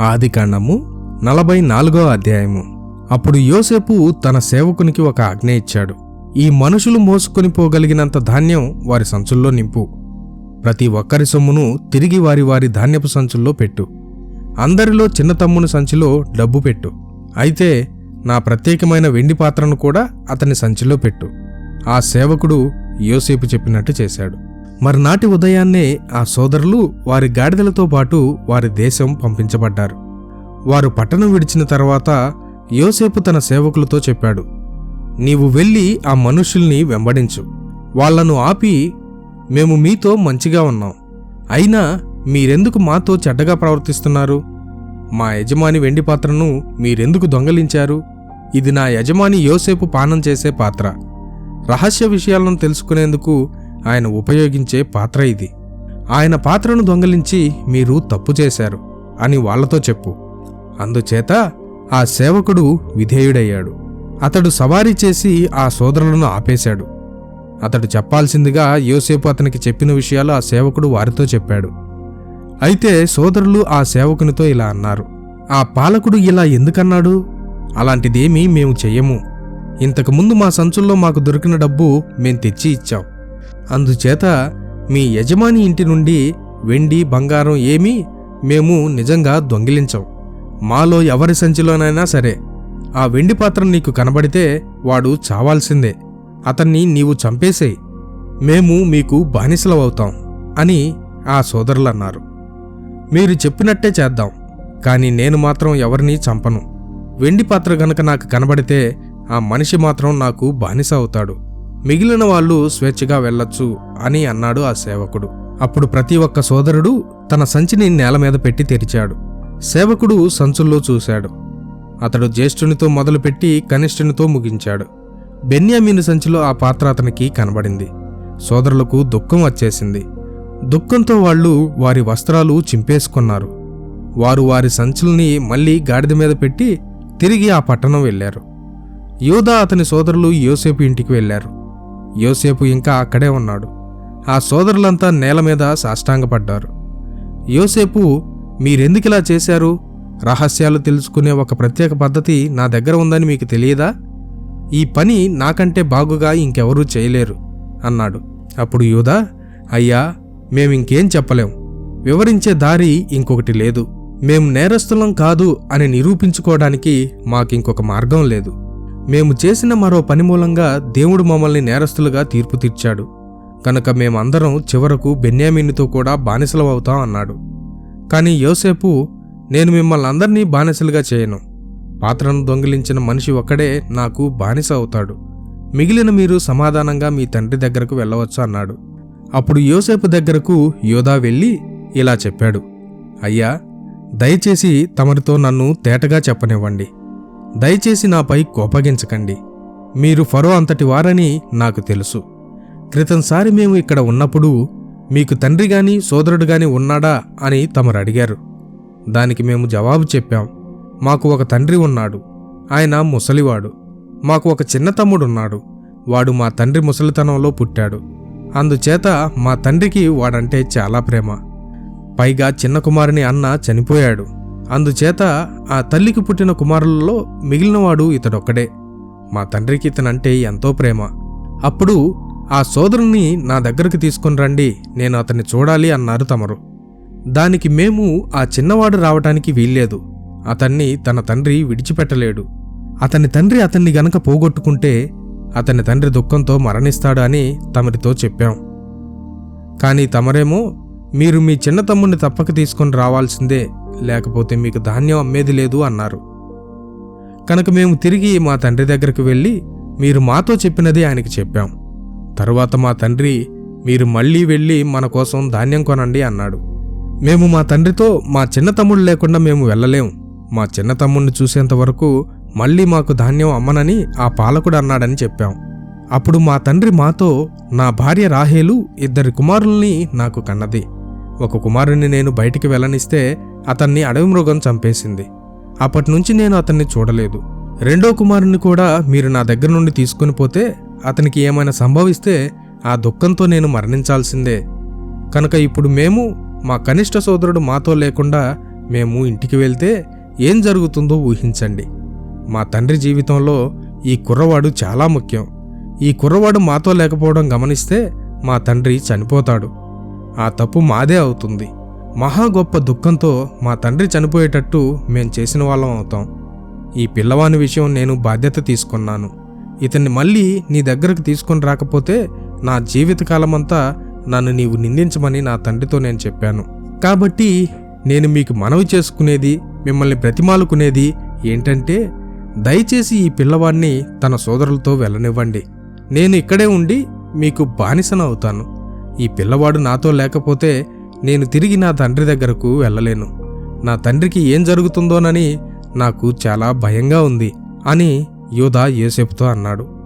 ఆదికాండము నలభై నాలుగో అధ్యాయము. అప్పుడు యోసేపు తన సేవకునికి ఒక ఆజ్ఞ ఇచ్చాడు. ఈ మనుషులు మోసుకొని పోగలిగినంత ధాన్యం వారి సంచుల్లో నింపు. ప్రతి ఒక్కరి సొమ్మును తిరిగి వారి వారి ధాన్యపు సంచుల్లో పెట్టు. అందరిలో చిన్న తమ్ముని సంచిలో డబ్బు పెట్టు. అయితే నా ప్రత్యేకమైన వెండి పాత్రను కూడా అతని సంచిలో పెట్టు. ఆ సేవకుడు యోసేపు చెప్పినట్టు చేశాడు. మర్నాటి ఉదయాన్నే ఆ సోదరులు వారి గాడిదలతో పాటు వారి దేశం పంపించబడ్డారు. వారు పట్టణం విడిచిన తర్వాత యోసేపు తన సేవకులతో చెప్పాడు నీవు వెళ్ళి ఆ మనుషుల్ని వెంబడించు. వాళ్ళను ఆపి మేము మీతో మంచిగా ఉన్నాం. అయినా మీరెందుకు మాతో చెడ్డగా ప్రవర్తిస్తున్నారు? మా యజమాని వెండి పాత్రను మీరెందుకు దొంగలించారు? ఇది నా యజమాని యోసేపు పానం చేసే పాత్ర. రహస్య విషయాలను తెలుసుకునేందుకు ఆయన ఉపయోగించే పాత్ర ఇది. ఆయన పాత్రను దొంగలించి మీరు తప్పు చేశారు అని వాళ్ళతో చెప్పు. అందుచేత ఆ సేవకుడు విధేయుడయ్యాడు. అతడు సవారీ చేసి ఆ సోదరులను ఆపేశాడు. అతడు చెప్పాల్సిందిగా యోసేపు అతనికి చెప్పిన విషయాలు ఆ సేవకుడు వారితో చెప్పాడు. అయితే సోదరులు ఆ సేవకునితో ఇలా అన్నారు. ఆ పాలకుడు ఇలా ఎందుకన్నాడు? అలాంటిదేమీ మేము చెయ్యము. ఇంతకుముందు మా సంచుల్లో మాకు దొరికిన డబ్బు మేం తెచ్చి ఇచ్చాం. అందుచేత మీ యజమాని ఇంటి నుండి వెండి బంగారం ఏమీ మేము నిజంగా దొంగిలించం. మాలో ఎవరి సంచిలోనైనా సరే. ఆ వెండి పాత్ర నీకు కనబడితే వాడు చావాల్సిందే. అతన్ని నీవు చంపేసేయి. మేము మీకు బానిసలవవుతాం అని ఆ సోదరులన్నారు. మీరు చెప్పినట్టే చేద్దాం కానీ నేను మాత్రం ఎవరినీ చంపను. వెండి పాత్ర గనక నాకు కనబడితే ఆ మనిషి మాత్రం నాకు బానిస అవుతాడు. మిగిలిన వాళ్ళు స్వేచ్ఛగా వెళ్ళొచ్చు అని అన్నాడు ఆ సేవకుడు. అప్పుడు ప్రతి ఒక్క సోదరుడు తన సంచిని నేల మీద పెట్టి తెరిచాడు. సేవకుడు సంచుల్లో చూశాడు. అతడు జ్యేష్ఠునితో మొదలుపెట్టి కనిష్ఠునితో ముగించాడు. బెన్యామీను సంచిలో ఆ పాత్ర అతనికి కనబడింది. సోదరులకు దుఃఖం వచ్చేసింది. దుఃఖంతో వాళ్ళు వారి వస్త్రాలు చింపేసుకున్నారు. వారు వారి సంచుల్ని మళ్ళీ గాడిద మీద పెట్టి తిరిగి ఆ పట్టణం వెళ్ళారు. యోధ అతని సోదరులు యోసేపు ఇంటికి వెళ్ళారు. యోసేపు ఇంకా అక్కడే ఉన్నాడు. ఆ సోదరులంతా నేల మీద సాష్టాంగపడ్డారు. యోసేపు మీరెందుకిలా చేశారు? రహస్యాలు తెలుసుకునే ఒక ప్రత్యేక పద్ధతి నా దగ్గర ఉందని మీకు తెలియదా? ఈ పని నాకంటే బాగుగా ఇంకెవరూ చేయలేరు అన్నాడు. అప్పుడు యూదా అయ్యా మేమింకేం చెప్పలేం. వివరించే దారి ఇంకొకటి లేదు. మేం నేరస్తులం కాదు అని నిరూపించుకోవడానికి మాకింకొక మార్గం లేదు. మేము చేసిన మరో పని మూలంగా దేవుడు మమ్మల్ని నేరస్తులుగా తీర్పు తీర్చాడు. కనుక మేమందరం చివరకు బెన్యామీనితో కూడా బానిసలమవుతాం అన్నాడు. కానీ యోసేపు నేను మిమ్మల్ని అందరినీ బానిసలుగా చేయను. పాత్రను దొంగిలించిన మనిషి ఒక్కడే నాకు బానిస అవుతాడు. మిగిలిన మీరు సమాధానంగా మీ తండ్రి దగ్గరకు వెళ్ళవచ్చు అన్నాడు. అప్పుడు యోసేపు దగ్గరకు యోధా వెళ్ళి ఇలా చెప్పాడు అయ్యా దయచేసి తమరితో నన్ను తేటగా చెప్పనివ్వండి. దయచేసి నాపై కోపగించకండి. మీరు ఫరో అంతటి వారని నాకు తెలుసు. క్రితంసారి మేము ఇక్కడ ఉన్నప్పుడు మీకు తండ్రి గాని సోదరుడు గాని ఉన్నాడా అని తమరు అడిగారు. దానికి మేము జవాబు చెప్పాం. మాకు ఒక తండ్రి ఉన్నాడు. ఆయన ముసలివాడు. మాకు ఒక చిన్న తమ్ముడున్నాడు. వాడు మా తండ్రి ముసలితనంలో పుట్టాడు. అందుచేత మా తండ్రికి వాడంటే చాలా ప్రేమ. పైగా చిన్న కుమారుని అన్న చనిపోయాడు. అందుచేత ఆ తల్లికి పుట్టిన కుమారులలో మిగిలినవాడు ఇతడొక్కడే. మా తండ్రికి ఇతనంటే ఎంతో ప్రేమ. అప్పుడు ఆ సోదరుని నా దగ్గరకు తీసుకుని రండి నేను అతన్ని చూడాలి అన్నారు తమరు. దానికి మేము ఆ చిన్నవాడు రావటానికి వీల్లేదు. అతన్ని తన తండ్రి విడిచిపెట్టలేడు. అతని తండ్రి అతన్ని గనక పోగొట్టుకుంటే అతని తండ్రి దుఃఖంతో మరణిస్తాడు అని తమరితో చెప్పాం. కానీ తమరేమో మీరు మీ చిన్న తమ్ముడిని తప్పక తీసుకొని రావాల్సిందే లేకపోతే మీకు ధాన్యం అమ్మేది లేదు అన్నారు. కనుక మేము తిరిగి మా తండ్రి దగ్గరకు వెళ్ళి మీరు మాతో చెప్పినది ఆయనకి చెప్పాం. తరువాత మా తండ్రి మీరు మళ్ళీ వెళ్ళి మన కోసం ధాన్యం కొనండి అన్నాడు. మేము మా తండ్రితో మా చిన్న తమ్ముడు లేకుండా మేము వెళ్ళలేం. మా చిన్న తమ్ముడిని చూసేంత వరకు మళ్ళీ మాకు ధాన్యం అమ్మనని ఆ పాలకుడు అన్నాడని చెప్పాం. అప్పుడు మా తండ్రి మాతో నా భార్య రాహేలు ఇద్దరి కుమారుల్ని నాకు కన్నది. ఒక కుమారుణ్ణి నేను బయటికి వెళ్ళనిస్తే అతన్ని అడవి మృగం చంపేసింది. అప్పటినుంచి నేను అతన్ని చూడలేదు. రెండో కుమారుని కూడా మీరు నా దగ్గర నుండి తీసుకుని పోతే అతనికి ఏమైనా సంభవిస్తే ఆ దుఃఖంతో నేను మరణించాల్సిందే. కనుక ఇప్పుడు మేము మా కనిష్ట సోదరుడు మాతో లేకుండా మేము ఇంటికి వెళ్తే ఏం జరుగుతుందో ఊహించండి. మా తండ్రి జీవితంలో ఈ కుర్రవాడు చాలా ముఖ్యం. ఈ కుర్రవాడు మాతో లేకపోవడం గమనిస్తే మా తండ్రి చనిపోతాడు. ఆ తప్పు మాదే అవుతుంది. మహా గొప్ప దుఃఖంతో మా తండ్రి చనిపోయేటట్టు మేం చేసిన వాళ్ళం అవుతాం. ఈ పిల్లవాని విషయం నేను బాధ్యత తీసుకున్నాను. ఇతన్ని మళ్ళీ నీ దగ్గరకు తీసుకొని రాకపోతే నా జీవితకాలమంతా నన్ను నీవు నిందించమని నా తండ్రితో నేను చెప్పాను. కాబట్టి నేను మీకు మనవి చేసుకునేది మిమ్మల్ని బ్రతిమాలుకునేది ఏంటంటే దయచేసి ఈ పిల్లవాడిని తన సోదరులతో వెళ్ళనివ్వండి. నేను ఇక్కడే ఉండి మీకు బానిసన అవుతాను ఈ పిల్లవాడు నాతో లేకపోతే నేను తిరిగి నా తండ్రి దగ్గరకు వెళ్ళలేను. నా తండ్రికి ఏం జరుగుతుందోనని నాకు చాలా భయంగా ఉంది అని యోధా యోసేపుతో అన్నాడు.